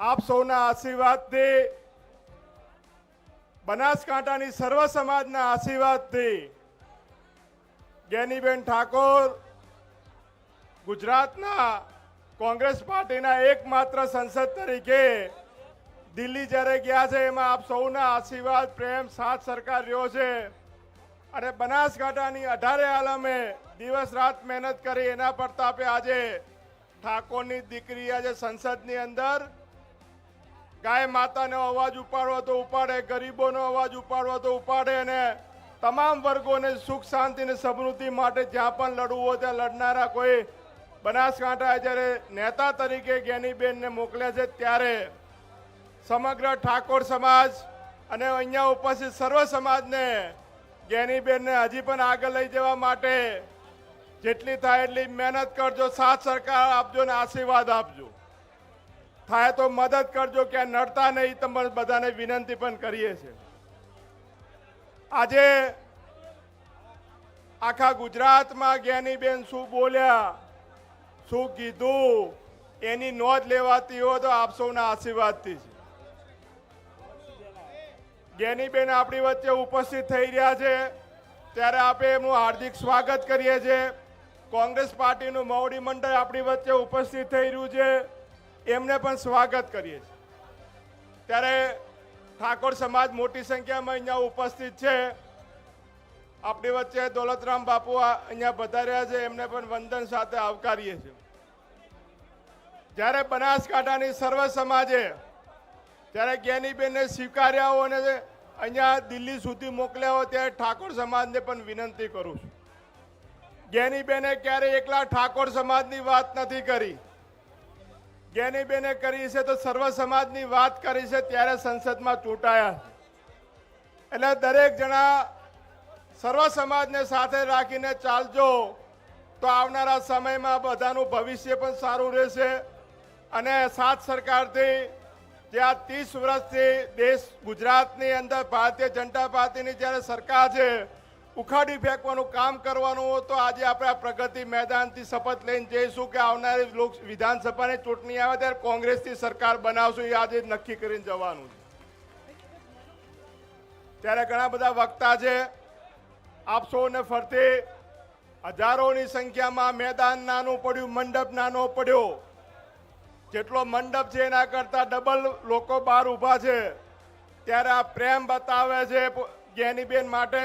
આપ સૌના આશીર્વાદથી બનાસકાંઠાની સર્વ સમાજના આશીર્વાદથી જ્ઞાનીબેન ઠાકોર ગુજરાતના કોંગ્રેસ પાર્ટીના એકમાત્ર સંસદ તરીકે દિલ્હી જ્યારે ગયા છે, એમાં આપ સૌના આશીર્વાદ, પ્રેમ, સાથ સરકાર રહ્યો છે. અને બનાસકાંઠાની અઢારે આલમે દિવસ રાત મહેનત કરી, એના પ્રતાપે આજે ઠાકોરની દીકરી, આજે સંસદની અંદર ગાય માતાનો અવાજ ઉપાડવો તો ઉપાડે, ગરીબોનો અવાજ ઉપાડવો તો ઉપાડે અને તમામ વર્ગોને સુખ, શાંતિ અને સમૃદ્ધિ માટે જ્યાં પણ લડવું હોય ત્યાં લડનારા કોઈ બનાસકાંઠા જ્યારે નેતા તરીકે જ્ઞાનીબેનને મોકલ્યા છે, ત્યારે સમગ્ર ઠાકોર સમાજ અને અહીંયા ઉપસ્થિત સર્વ સમાજને જ્ઞાનીબેનને હજી પણ આગળ લઈ જવા માટે જેટલી થાય એટલી મહેનત કરજો, સાથ સરકાર આપજો ને આશીર્વાદ આપજો. થાય તો મદદ કરજો કે નડતા નહીં તમને બધાને વિનંતી પણ કરીએ છીએ. આજે આખા ગુજરાતમાં જ્ઞાનીબેન શું બોલ્યા, શું કીધું, એની નોંધ લેવાતી હોય તો આપ સૌના આશીર્વાદથી છે. જ્ઞાનીબેન આપણી વચ્ચે ઉપસ્થિત થઈ રહ્યા છે. ત્યારે આપણે એમનું હાર્દિક સ્વાગત કરીએ છીએ. કોંગ્રેસ પાર્ટીનું મોવડી મંડળ આપણી વચ્ચે ઉપસ્થિત થઈ રહ્યું છે. એમને પણ સ્વાગત કરીએ છીએ. ત્યારે ઠાકોર સમાજ મોટી સંખ્યામાં અહીંયા ઉપસ્થિત છે. આપણી વચ્ચે દોલતરામ બાપુ અહીંયા પધાર્યા છે, એમને પણ વંદન સાથે આવકારીએ છીએ. જ્યારે બનાસકાંઠાની સર્વ સમાજે, જ્યારે જ્ઞાનીબેનને સ્વીકાર્યા હોય અને અહીંયા દિલ્હી સુધી મોકલ્યા હોય ત્યારે ઠાકોર સમાજને પણ વિનંતી કરું છું. જ્ઞાનીબેને ક્યારેય એકલા ઠાકોર સમાજની વાત નથી કરી. જ્ઞાનીબેને કરી છે તો સર્વ સમાજની વાત કરી છે, ત્યારે સંસદમાં ચૂંટાયા. એટલે દરેક જણા સર્વ સમાજને સાથે રાખીને ચાલજો, તો આવનારા સમયમાં બધાનું ભવિષ્ય પણ સારું રહેશે. અને સાત સરકારથી જે આ ત્રીસ વર્ષથી દેશ ગુજરાતની અંદર ભારતીય જનતા પાર્ટીની જ્યારે સરકાર છે ઉખાડી ફેંકવાનું કામ કરવાનું હોય તો આજે આપણે આ પ્રગતિ મેદાનથી શપથ લઈને જઈશું કે આવનારી લોક વિધાનસભાની ચૂંટણી આવે ત્યારે કોંગ્રેસથી સરકાર બનાવશું એ આજે નક્કી કરીને જવાનું છે. ત્યારે ઘણા બધા વક્તા છે, આપ સૌને ફરતી હજારોની સંખ્યામાં મેદાન નાનું પડ્યું, મંડપ નાનો પડ્યો. જેટલો મંડપ છે એના કરતાં ડબલ લોકો બહાર ઊભા છે. ત્યારે આ પ્રેમ બતાવે છે જ્ઞાનીબેન માટે